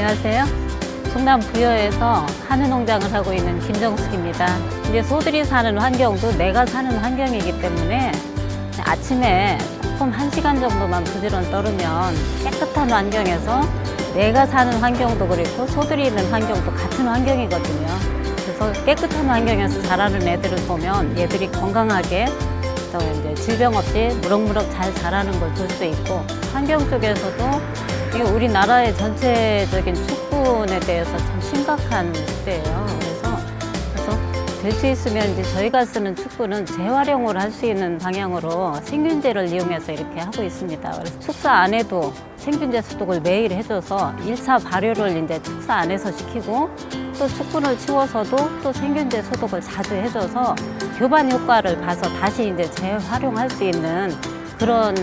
안녕하세요. 충남 부여에서 한우 농장을 하고 있는 김정숙입니다. 이제 소들이 사는 환경도 내가 사는 환경이기 때문에 아침에 조금 한 시간 정도만 부지런 떨으면 깨끗한 환경에서 내가 사는 환경도 그렇고 소들이 있는 환경도 같은 환경이거든요. 그래서 깨끗한 환경에서 자라는 애들을 보면 얘들이 건강하게 또 이제 질병 없이 무럭무럭 잘 자라는 걸 볼 수 있고 환경 쪽에서도 이게 우리나라의 전체적인 축분에 대해서 참 심각한 시대예요. 그래서 그래서 될 수 있으면 이제 저희가 쓰는 축구는 재활용을 할 수 있는 방향으로 생균제를 이용해서 이렇게 하고 있습니다. 그래서 축사 안에도 생균제 소독을 매일 해줘서 일차 발효를 이제 축사 안에서 시키고 또 축분을 치워서도 또 생균제 소독을 자주 해줘서 교반 효과를 봐서 다시 이제 재활용할 수 있는 그런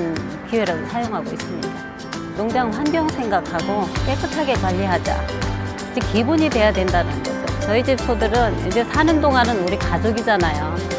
기회를 사용하고 있습니다. 농장 환경 생각하고 깨끗하게 관리하자. 기본이 돼야 된다는 거죠. 저희 집 소들은 이제 사는 동안은 우리 가족이잖아요.